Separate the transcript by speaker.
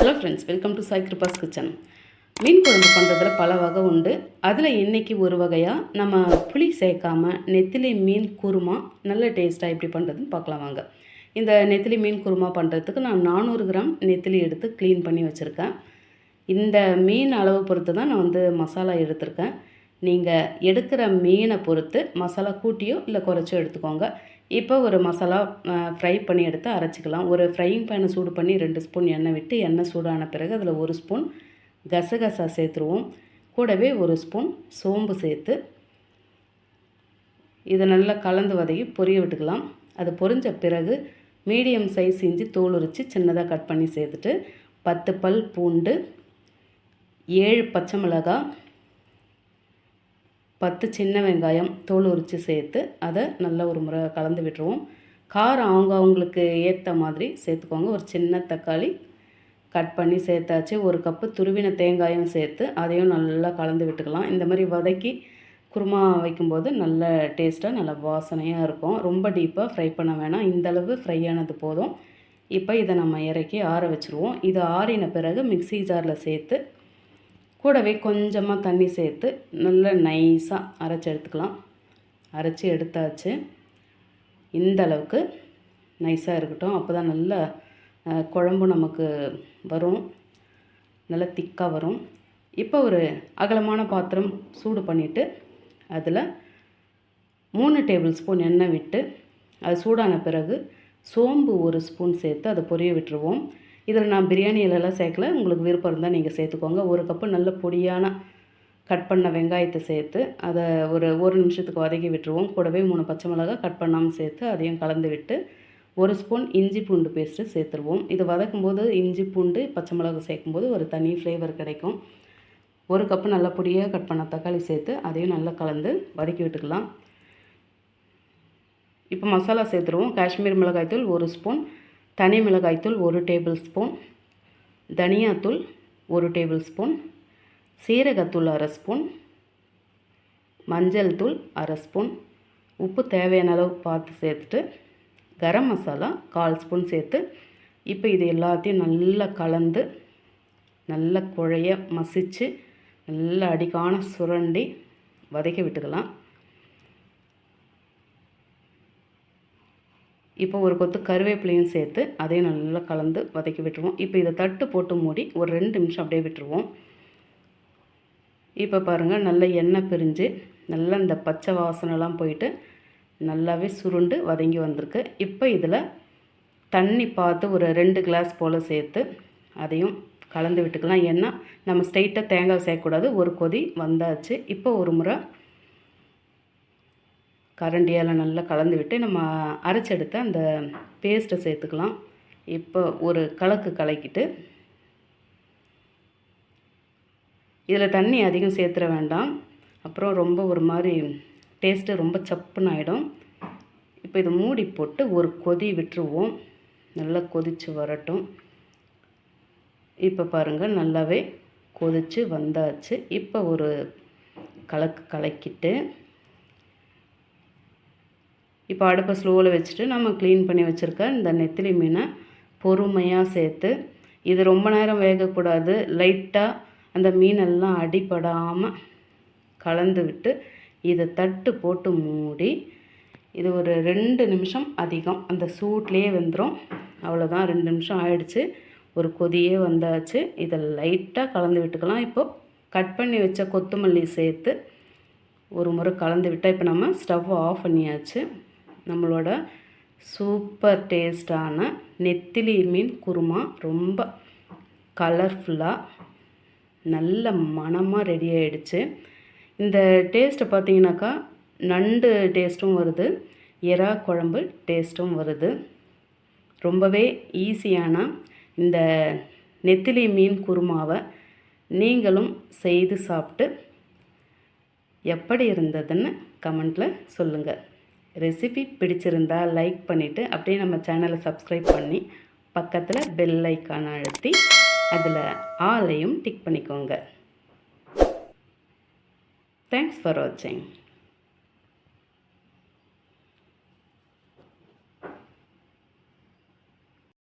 Speaker 1: Hello friends welcome to Sai Kiruba's kitchen மீன் குழம்பு பண்ணுறதுல பல வகை உண்டு. அதில் இன்றைக்கி ஒரு வகையாக நம்ம புளி சேர்க்காம நெத்திலி மீன் குருமா நல்ல டேஸ்ட்டாக எப்படி பண்ணுறதுன்னு பார்க்கலாம் வாங்க. இந்த நெத்திலி மீன் குருமா பண்ணுறதுக்கு நான் நானூறு கிராம் நெத்திலி எடுத்து க்ளீன் பண்ணி வச்சுருக்கேன். இந்த மீன் அளவு பொறுத்து தான் நான் வந்து மசாலா எடுத்திருக்கேன். நீங்கள் எடுக்கிற மீனை பொறுத்து மசாலா கூட்டியோ இல்லை குறைச்சோ எடுத்துக்கோங்க. இப்போ ஒரு மசாலா ஃப்ரை பண்ணி எடுத்து அரைச்சிக்கலாம். ஒரு ஃப்ரையிங் பேனை சூடு பண்ணி ரெண்டு ஸ்பூன் எண்ணெய் விட்டு எண்ணெய் சூடான பிறகு அதில் ஒரு ஸ்பூன் கசகசா சேர்த்துருவோம். கூடவே ஒரு ஸ்பூன் சோம்பு சேர்த்து இதை நல்லா கலந்து வதக்கி பொரிய விட்டுக்கலாம். அது பொரிஞ்ச பிறகு மீடியம் சைஸ் இஞ்சி தோல் உரித்து சின்னதாக கட் பண்ணி சேர்த்துட்டு பத்து பல் பூண்டு ஏழு பச்சை மிளகாய் பத்து சின்ன வெங்காயம் தோல் உரித்து சேர்த்து அதை நல்லா ஒரு முறை கலந்து விட்டுருவோம். காரம் அவங்க அவங்களுக்கு ஏற்ற மாதிரி சேர்த்துக்கோங்க. ஒரு சின்ன தக்காளி கட் பண்ணி சேர்த்தாச்சு. ஒரு கப்பு துருவின தேங்காயும் சேர்த்து அதையும் நல்லா கலந்து விட்டுக்கலாம். இந்த மாதிரி வதக்கி குருமா வைக்கும்போது நல்ல டேஸ்ட்டாக நல்ல வாசனையாக இருக்கும். ரொம்ப டீப்பாக ஃப்ரை பண்ண வேணாம். இந்தளவு ஃப்ரை ஆனது போதும். இப்போ இதை நம்ம இறக்கி ஆற வச்சுருவோம். இது ஆறின பிறகு மிக்ஸி ஜாரில் சேர்த்து கூடவே கொஞ்சமாக தண்ணி சேர்த்து நல்லா நைஸாக அரைச்சி எடுத்துக்கலாம். அரைச்சி எடுத்தாச்சு. இந்த அளவுக்கு நைஸாக இருக்கட்டும். அப்போ தான் நல்ல குழம்பு நமக்கு வரும். நல்லா திக்காக வரும். இப்போ ஒரு அகலமான பாத்திரம் சூடு பண்ணிவிட்டு அதில் மூணு டேபிள் ஸ்பூன் எண்ணெய் விட்டு அது சூடான பிறகு சோம்பு ஒரு ஸ்பூன் சேர்த்து அதை பொரிய விட்டுருவோம். இதில் நான் பிரியாணி இலையெல்லாம் சேர்க்கல. உங்களுக்கு விருப்பம் இருந்தால் நீங்கள் சேர்த்துக்கோங்க. ஒரு கப்பு நல்ல பொடியான கட் பண்ண வெங்காயத்தை சேர்த்து அதை ஒரு ஒரு நிமிஷத்துக்கு வதக்கி விட்டுருவோம். கூடவே மூணு பச்சை மிளகாய் கட் பண்ணாமல் சேர்த்து அதையும் கலந்து விட்டு ஒரு ஸ்பூன் இஞ்சி பூண்டு பேஸ்ட்டு சேர்த்துருவோம். இது வதக்கும்போது இஞ்சி பூண்டு பச்சை மிளகாய் சேர்க்கும்போது ஒரு தனி ஃப்ளேவர் கிடைக்கும். ஒரு கப்பு நல்ல பொடியாக கட் பண்ண தக்காளி சேர்த்து அதையும் நல்லா கலந்து வதக்கி விட்டுக்கலாம். இப்போ மசாலா சேர்த்துருவோம். காஷ்மீர் மிளகாய்த்தூள் ஒரு ஸ்பூன். தனி மிளகாய்த்தூள் ஒரு டேபிள் ஸ்பூன் தனியாத்தூள் ஒரு டேபிள் ஸ்பூன் சீரகத்தூள் அரை ஸ்பூன் மஞ்சள் தூள் அரை ஸ்பூன் உப்பு தேவையான அளவு பார்த்து சேர்த்துட்டு கரம் மசாலா கால் ஸ்பூன் சேர்த்து இப்போ இது எல்லாத்தையும் நல்லா கலந்து நல்லா குழைய மசிச்சு நல்லா அடிக்கான சுரண்டி வதக்கி விட்டுக்கலாம். இப்போ ஒரு கொத்து கருவேப்பிலையும் சேர்த்து அதையும் நல்லா கலந்து வதக்கி விட்டுருவோம். இப்போ இதை தட்டு போட்டு மூடி ஒரு ரெண்டு நிமிஷம் அப்படியே விட்டுருவோம். இப்போ பாருங்கள் நல்ல எண்ணெய் பிரிஞ்சு நல்லா இந்த பச்சை வாசனைலாம் போயிட்டு நல்லாவே சுருண்டு வதங்கி வந்திருக்கு. இப்போ இதில் தண்ணி பார்த்து ஒரு ரெண்டு கிளாஸ் போல் சேர்த்து அதையும் கலந்து விட்டுக்கலாம். ஏன்னா நம்ம ஸ்ட்ரைட்டாக தேங்காய் சேர்க்கக்கூடாது. ஒரு கொதி வந்தாச்சு. இப்போ ஒரு முறை கரண்டியால் நல்லா கலந்து விட்டு நம்ம அரைச்செடுத்த அந்த பேஸ்ட்டை சேர்த்துக்கலாம். இப்போ ஒரு கலக்கு கலக்கிட்டு இதில் தண்ணி அதிகம் சேர்த்துட வேண்டாம். அப்புறம் ரொம்ப ஒரு மாதிரி டேஸ்ட்டு ரொம்ப சப்புன்னு ஆகிடும் இப்போ இதை மூடி போட்டு ஒரு கொதி விட்டுருவோம். நல்லா கொதித்து வரட்டும். இப்போ பாருங்கள் நல்லாவே கொதித்து வந்தாச்சு. இப்போ ஒரு கலக்கு கலக்கிட்டு இப்போ அடுப்பை ஸ்லோவில் வச்சுட்டு நம்ம க்ளீன் பண்ணி வச்சுருக்க இந்த நெத்திலி மீனை பொறுமையாக சேர்த்து இது ரொம்ப நேரம் வேகக்கூடாது. லைட்டாக அந்த மீனெல்லாம் அடிபடாமல் கலந்து விட்டு இதை தட்டு போட்டு மூடி இது ஒரு ரெண்டு நிமிஷம் அதிகம். அந்த சூட்லேயே வெந்துடும் அவ்வளோதான் ரெண்டு நிமிஷம் ஆயிடுச்சு. ஒரு கொதியே வந்தாச்சு. இதை லைட்டாக கலந்து விட்டுக்கலாம். இப்போது கட் பண்ணி வச்ச கொத்தமல்லி சேர்த்து ஒரு முறை கலந்து விட்டால் இப்போ நம்ம ஸ்டவ் ஆஃப் பண்ணியாச்சு. நம்மளோட சூப்பர் டேஸ்டான நெத்திலி மீன் குருமா. ரொம்ப கலர்ஃபுல்லாக நல்ல மணமாக ரெடி ஆகிடுச்சு இந்த டேஸ்ட்டை பார்த்தீங்கன்னாக்கா நண்டு டேஸ்ட்டும் வருது. எறா குழம்பு டேஸ்ட்டும் வருது. ரொம்பவே ஈஸியான இந்த நெத்திலி மீன் குருமாவை நீங்களும் செய்து சாப்பிட்டு எப்படி இருந்ததுன்னு கமெண்ட்டில் சொல்லுங்கள் ரெசிபி பிடிச்சிருந்தா லைக் பண்ணிவிட்டு அப்படியே நம்ம சேனலை சப்ஸ்கிரைப் பண்ணி பக்கத்தில் பெல் ஐக்கானை அழுத்தி அதில் ஆலையும் டிக் பண்ணிக்கோங்க. தேங்க்ஸ் ஃபார் வாட்சிங்